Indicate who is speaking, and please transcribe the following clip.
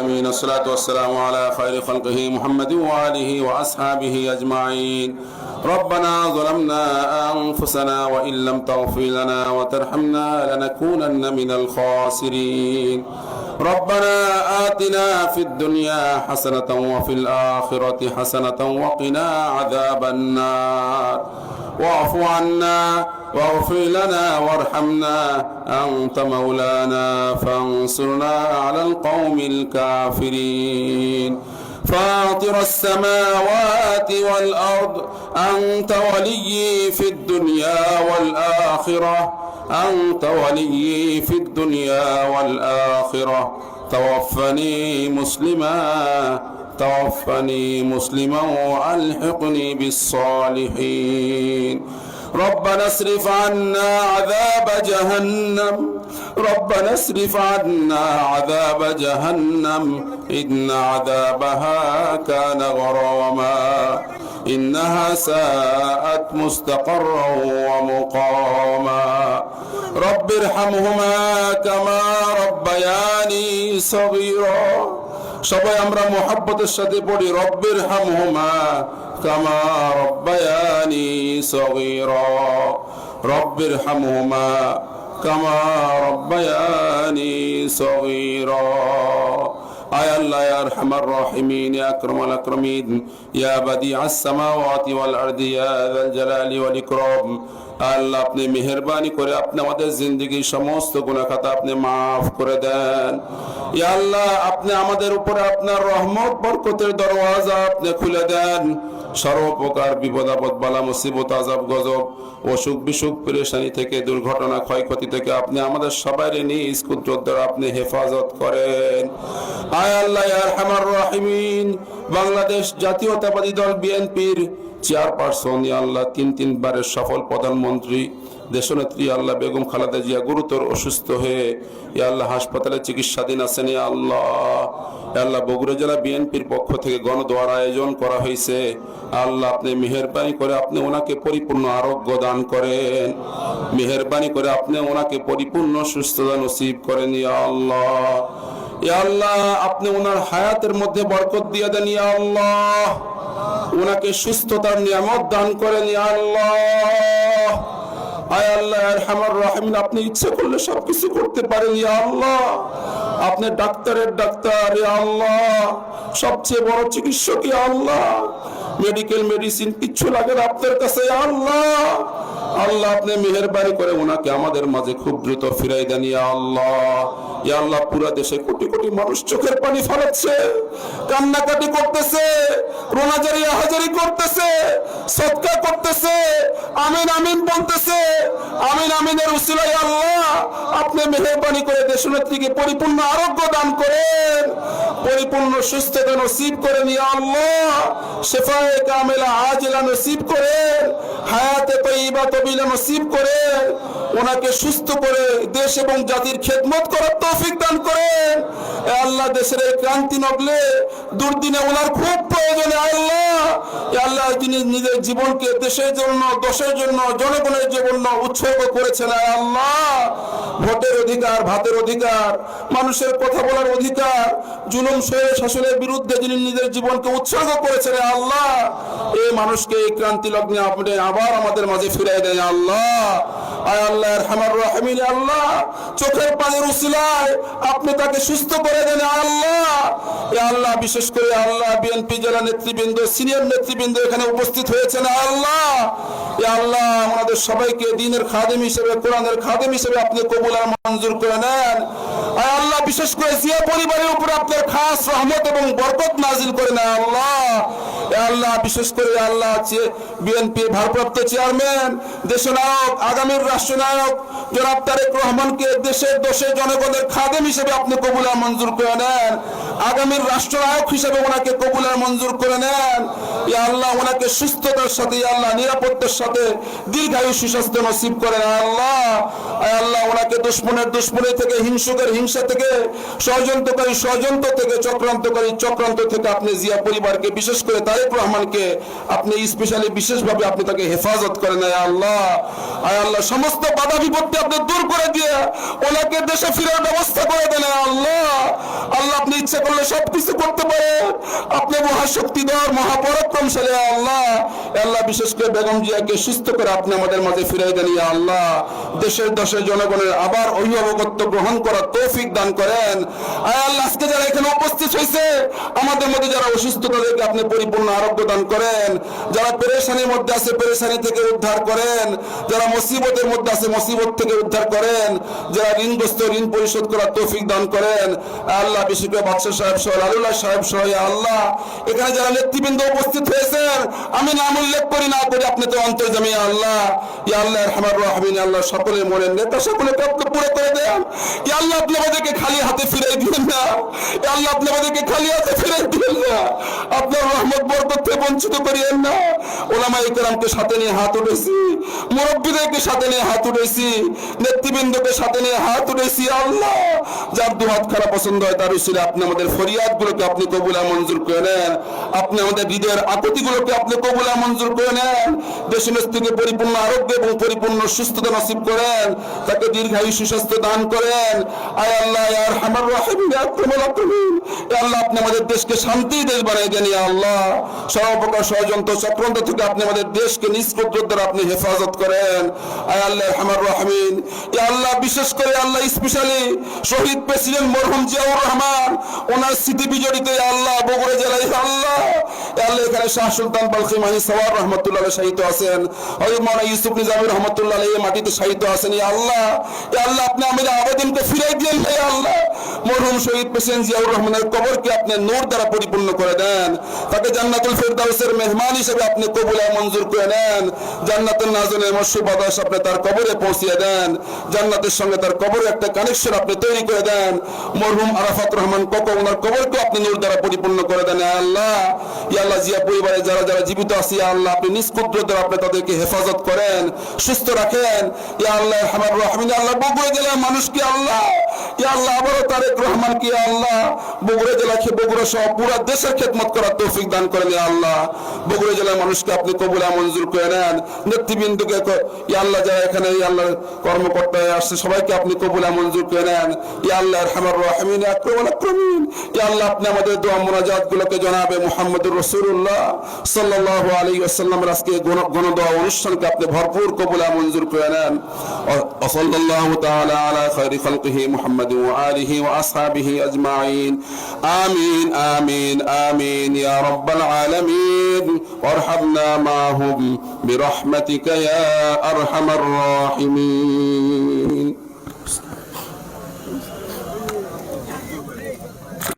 Speaker 1: العالمين. الصلاة والسلام على خير خلقه محمد وآله وأصحابه أجمعين. ربنا ظلمنا أنفسنا وإن لم تغفر لنا وترحمنا لنكونن من الخاسرين. ربنا آتنا في الدنيا حسنة وفي الآخرة حسنة وقنا عذاب النار. واعف عنا واغفر لنا وارحمنا أنت مولانا فانصرنا على القوم الكافرين. فاطر السماوات والأرض أنت ولي في الدنيا والآخرة. أنت ولي في الدنيا والآخرة. توفني مسلما توفني مسلما وألحقني بالصالحين. ربنا اصرف عنا عذاب جهنم. ربنا اصرف عنا عذاب جهنم. إن عذابها كان غراما. إنها ساءت مستقرا ومقاما. رب ارحمهما كما ربياني صغيرا সবাই আমরা মোহাব্বতের সাথে পড়ি রব্বির হামহুমা কামা রব্বায়ানি সগীরা রব্বির হামহুমা কামা রব্বায়ানি সগীরা আয় আল্লাহ ইয়া আরহামার রাহিমিন ইয়া আকরামাল আকরামিন ইয়া বাদিআস সামাওয়াতি ওয়াল আরদি ইয়া যাল জালালি ওয়াল ইকরাম আল্লাহ আপনি মেহরবানি করে আপনি আমাদের জিন্দগির সমস্ত গুনাহ আপনি মাফ করে দেন। আল্লাহ, আপনি আমাদের উপরে আপনার রহমত, বরকতের দরওয়াজা আপনি খুলে দেন। সর্বপ্রকার বিপদ আপদ, বালা মুসিবত আজাব গজব, অসুখ বিসুখ, পেরেশানি থেকে, দুর্ঘটনা, ক্ষয়ক্ষতি থেকে আপনি আমাদের সবাই নিজ কুদ্রত আপনি হেফাজত করেন। আয় আল্লাহ আরহামার রাহিমিন, বাংলাদেশ জাতীয়তাবাদী দল বিএনপির চেয়ারপারসন ইয়া আল্লাহ, তিন তিনবারের সফল প্রধানমন্ত্রী, দেশনেত্রী আল্লাহ বেগম খালেদা জিয়া গুরুতর অসুস্থ হয়ে ইয়া আল্লাহ হাসপাতালে চিকিৎসাধীন আছেন ইয়া আল্লাহ। আল্লাহ বগুড়া জেলা বিএনপির পক্ষ থেকে গণদোয়ার আয়োজন করা হয়েছে। আল্লাহ আপনি মেহরবানি করে আপনি ওনাকে পরিপূর্ণ আরোগ্য দান করেন। মেহরবানি করে আপনি ওনাকে পরিপূর্ণ সুস্থতা নসিব করেন ইয়া আল্লাহ। আল্লাহ, আপনি ওনার হায়াতের মধ্যে বরকত দিয়ে দেন, ইয়া আল্লাহ। ওনাকে সুস্থতার নিয়ামত দান করেন, ইয়া আল্লাহ। আয় আল্লাহ, আরহামার রাহিমিন, আপনি ইচ্ছে করলে সবকিছু করতে পারেন, ইয়া আল্লাহ। আপনি ডাক্তারের ডাক্তার, ইয়া আল্লাহ। সবচেয়ে বড় চিকিৎসক, ইয়া আল্লাহ। মেডিকেল মেডিসিন কিচ্ছু লাগে আপনার কাছে আল্লাহ। আল্লাহ, আপনি মেহেরবানি করে ওনাকে আমাদের মাঝে খুব দ্রুত ফিরাই দেন আল্লাহ। আল্লাহ, পুরা দেশে কোটি কোটি মানুষ চোখের পানি ফেলাচ্ছে, কান্নাকাটি করতেছে, রোনাজারি আহাজারি করতেছে, সৎকার করতেছে, আমিন আমিন বলতেছে, আমিন, আমিনের উসিলাই আল্লাহ, আপনি মেহেরবানি করে দেশনেত্রীকে পরিপূর্ণ আরোগ্য দান করেন। পরিপূর্ণ সুস্থতা নসিব করেন ইয়া আল্লাহ। শেফায়ে কামেলা আজলা নসিব করেন। হায়াতে তৈবা তবিলা নসিব করে ওনাকে সুস্থ করে দেশ এবং জাতির খেদমত করার তৌফিক দান করেন। আল্লাহ দেশের এই ক্রান্তি নগলে দুর্দিনে ওনার খুব প্রয়োজনে আল্লাহ। আল্লাহ তিনি নিজের জীবনকে দেশের জন্য দশের জন্য, জনগণের জন্য উৎসর্গ করেছেন আল্লাহ। ভোটের অধিকার, ভাতের অধিকার, মানুষের কথা বলার অধিকার, জুলুম সয়ে শাসনের বিরুদ্ধে যিনি নিজের জীবনকে উৎসর্গ করেছেন আল্লাহ। এই মানুষকে এই ক্রান্তি লগ্নে আপনি আবার আমাদের মাঝে ফিরাই দেয় আল্লাহ। আয় আল্লাহ রহমান রহমিন আল্লাহ। চোখের পানির উসিলায় আপনি তাকে সুস্থ করে দেন আল্লাহ। আল্লাহ, বিশেষ করে আল্লাহ, বিএনপি জেলা নেতৃবৃন্দ, সিনিয়র নেতৃবৃন্দ এখানে উপস্থিত হয়েছেন আল্লাহ। আল্লাহ, আমাদের সবাইকে দিনের খাদেম হিসেবে, কোরআনের খাদেম হিসেবে আপনি কবুল আর মঞ্জুর করে নেন। আল্লাহ, বিশেষ করে জিয়া পরিবারের উপর আপনার খাস রহমত এবং বরকত নাজিল করে না আল্লাহ। আল্লাহ, বিশেষ করে আল্লাহ বিএনপি ভারপ্রাপ্ত চেয়ারম্যান, দেশনায়ক, আগামীর রাষ্ট্রনায়ক জনাব তারেক রহমানকে দেশের দোষের জনগণের খাদেম হিসেবে আপনি কবুলার মঞ্জুর করে নেন। আগামীর রাষ্ট্রনায়ক হিসেবে ওনাকে কবুলার মঞ্জুর করে নেন। ইয়া আল্লাহ ওনাকে সুস্থতার সাথে ইয়া আল্লাহ নিরাপত্তার সাথে দীর্ঘায়ু সুস্বাস্থ্য নসিব করেন আল্লাহ আল্লাহ ওনাকে দুশ্মনের দুশ্মনী থেকে, হিংসুকের হিংসা থেকে, ষড়যন্ত্রকারী ষড়যন্ত্র থেকে, চক্রান্তকারী চক্রান্ত থেকে আপনি জিয়া পরিবারকে, বিশেষ করে তারেক রহমানকে আপনি স্পেশালি বিশেষভাবে আপনি তাকে হেফাজত করেন। আল্লাহ আয় আল্লাহ, সমস্ত বাধা বিপত্তি আপনি দূর করে দিয়ে ওনাকে দেশে ফেরার ব্যবস্থা করে দেন আল্লাহ। আল্লাহ, আপনি ইচ্ছা করলে সবকিছু করতে পারেন। আপনি মহাশক্তিধর মহাপরাক্রমশালী আল্লাহ। আল্লাহ, বিশেষ করে বেগম জিয়াকে সুস্থ করে আপনি আমাদের মাঝে ফিরাই দেন ইয়া আল্লাহ। দেশের দশের জনগণের আবার অভিভাবকত্ব গ্রহণ করার তৌফিক দান করেন। আয় আল্লাহ, আজকে যারা এখানে উপস্থিত হয়েছে, আমাদের মধ্যে যারা অসুস্থ, তাদেরকে আপনি পরিপূর্ণ আরোগ্য দান করেন। যারা পেরেশানির মধ্যে আছে, পেরেশানি থেকে উদ্ধার করেন। যারা মুসিবতের মধ্যে আছে, মুসিবত থেকে উদ্ধার করেন, যারা ঋণগ্রস্ত ঋণ পরিশোধ করার তৌফিক দান করেন। আল্লাহ করে বাদশাহ সাহেব সহ, লালুল্লাহ সাহেব সহ আল্লাহ। এখানে যারা নেতৃবৃন্দ উপস্থিত হয়েছেন, আমি নাম উল্লেখ করি না করি আপনি তো অন্তর্জামী আল্লাহ। ইয়া আল্লাহ রহমান আল্লাহ নেতা সকলে পুরো করে দেন। ইয়া আল্লাহ আমাদেরকে খালি হাতে ফিরাই দিবেন না। ইয়া আল্লাহ, আপনি আমাদেরকে খালি হাতে ফিরাই দিবেন না। আপনার রহমত, বরকত থেকে বঞ্চিত করিয়েন না। ওলামা ইকরামকে সাথে নিয়ে হাত উঠেছি। মুরব্বীদেরকে সাথে নিয়ে হাত উঠেছি। নেতৃবৃন্দকে সাথে নিয়ে হাত উঠেছি, আল্লাহ! যার খারাপ পছন্দ হয়, তার উচিত আপনি আমাদের ফরিয়াদ গুলোকে আপনি কবুলা মঞ্জুর করে নেন। আপনি আমাদের হৃদয়ের গুলোকে আপনি কবুলা মঞ্জুর করে নেন। পরিপূর্ণ আরোগ্য এবং পরিপূর্ণ সুস্থতা নসিব করেন। তাকে দীর্ঘায়ু সুস্বাস্থ্য দান করেন। আয় আল্লাহ আর হামার আকরামিন এ আল্লাহ, আপনি আমাদের দেশকে শান্তির দেশ বানিয়ে দেন আল্লাহ। সর্বপ্রকার ষড়যন্ত্র চক্রান্ত থেকে আপনি আমাদের দেশকে নিষ্পত্র দ্বারা আপনি হেফাজত করেন। আয় আল্লাহ হামার রহমিন। ইয়া আল্লাহ বিশেষ করে আল্লাহ স্পেশালি শহীদ প্রেসিডেন্ট মরহুম জিয়াউর রহমান, ওনার স্মৃতি বিজড়িত আল্লাহ বগুড়া জেলায়। আল্লাহ আল্লাহ এখানে শাহ সুলতান সওয়ার রহমতুল্লাহ শাহিত আছেন। মাওলানা ইউসুফ রহমতুল্লাহ এই মাটিতে শাহিত আছেন। আল্লাহ আল্লাহ আপনি আমাদের আবেদনকে ফিরাই দিয়েন না আল্লাহ। মরহুম শহীদ প্রেসিডেন্ট জিয়াউর রহমানের কবরকে আপনি নূর দ্বারা পরিপূর্ণ করে দেন। তাকে জান্নাতুল ফেরদাউসের মেহমান হিসেবে আপনি কবুলা মঞ্জুর করে নেন। জান্নাতুল নাজনের মশুর বাতাস আপনি তার কবরে পৌঁছিয়ে দেন। জান্নাতের সঙ্গে তার কবরে একটা কানেকশন আপনি তৈরি করে দেন। মরহুম আরাফাত রহমান কোকো ওনার কবরকে আপনি নূর দ্বারা পরিপূর্ণ করে দেন। আল্লাহ ইয়া আল্লাহ, জিয়া পরিবারে যারা যারা জীবিত আছে আল্লাহ, আপনি নিষ্কুদ্র দ্বারা আপনি তাদেরকে হেফাজত করেন, সুস্থ রাখেন। ইয়া আল্লাহ রহমিন আল্লাহ, বগুড়া জেলার মানুষকে আল্লাহ আল্লাহ আবারও তারেক রহমান কি আল্লাহ বগুড়া জেলা বগুড়া সহ পুরো দেশের খেদমত করার তৌফিক দান করেন ইয়া আল্লাহ বগুড়া জেলার মানুষকে আপনি কবুলা মঞ্জুর করে নেন নেতৃবৃন্দকে ক- ইয়া আল্লাহ যারা এখানে ইয়া আল্লাহ কর্মকর্তা হয়ে আসছে সবাইকে আপনি কবুলা মঞ্জুর করে নেন ইয়া আল্লাহ রহমান রহমিন আক্রমণ আক্রমিন ইয়া আল্লাহ আপনি আমাদের দোয়া মোনাজাত গুলোকে জানাবে মুহাম্মদুর রাসূলুল্লাহ সাল্লাল্লাহু আলাইহি ওয়াসাল্লামের আজকে গণ- গণদোয়া অনুষ্ঠানকে আপনি ভরপুর কবুলা মঞ্জুর করে নেন وصلى الله تعالى على خير خلقه محمد وآله وأصحابه أجمعين. آمين آمين آمين. يا رب العالمين. وارحمنا معهم. برحمتك يا أرحم الراحمين.